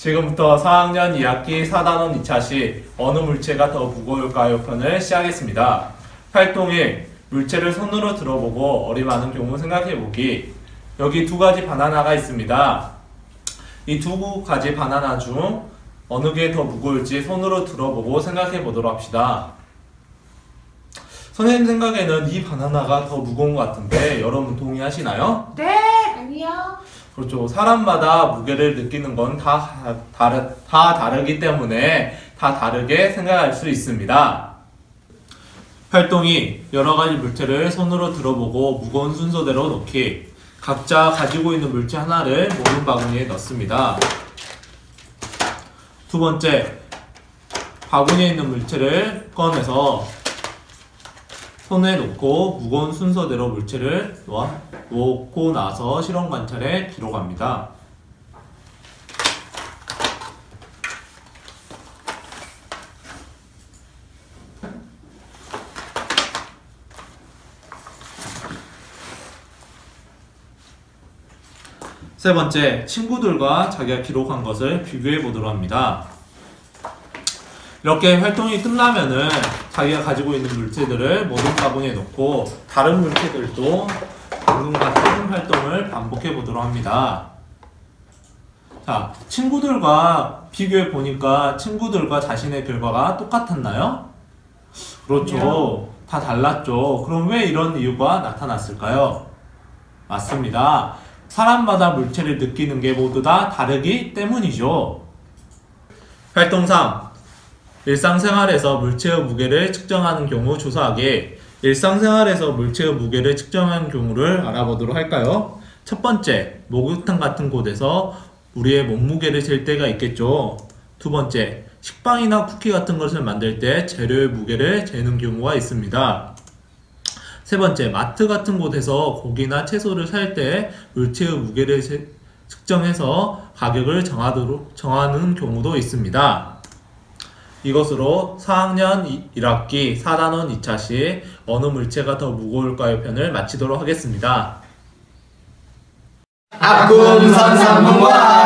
지금부터 4학년 2학기 4단원 2차시 어느 물체가 더 무거울까요 편을 시작했습니다. 활동 1. 물체를 손으로 들어보고 많은 경우 생각해보기. 여기 두 가지 바나나가 있습니다. 이 두 가지 바나나 중 어느 게 더 무거울지 손으로 들어보고 생각해 보도록 합시다. 선생님 생각에는 이 바나나가 더 무거운 것 같은데 여러분 동의하시나요? 네. 아니요. 그렇죠. 사람마다 무게를 느끼는 건다 다르, 다 다르기 때문에 다 다르게 생각할 수 있습니다. 활동이 여러 가지 물체를 손으로 들어보고 무거운 순서대로 놓기. 각자 가지고 있는 물체 하나를 모든 바구니에 넣습니다. 두 번째, 바구니에 있는 물체를 꺼내서 손에 놓고 무거운 순서대로 물체를 놓고 나서 실험 관찰에 기록합니다. 세 번째, 친구들과 자기가 기록한 것을 비교해 보도록 합니다. 이렇게 활동이 끝나면은 자기가 가지고 있는 물체들을 모든 바구니에 넣고 다른 물체들도 방금 같은 활동을 반복해 보도록 합니다. 자, 친구들과 비교해 보니까 친구들과 자신의 결과가 똑같았나요? 그렇죠. 다 달랐죠. 그럼 왜 이런 이유가 나타났을까요? 맞습니다. 사람마다 물체를 느끼는 게 모두 다 다르기 때문이죠. 활동 3. 일상생활에서 물체의 무게를 측정하는 경우 조사하기. 일상생활에서 물체의 무게를 측정하는 경우를 알아보도록 할까요? 첫 번째, 목욕탕 같은 곳에서 우리의 몸무게를 잴 때가 있겠죠. 두 번째, 식빵이나 쿠키 같은 것을 만들 때 재료의 무게를 재는 경우가 있습니다. 세 번째, 마트 같은 곳에서 고기나 채소를 살 때 물체의 무게를 세- 측정해서 가격을 정하도록, 정하는 경우도 있습니다. 이것으로 4학년 1학기 4단원 2차시 어느 물체가 더 무거울까요 편을 마치도록 하겠습니다. 아꿈 선상문과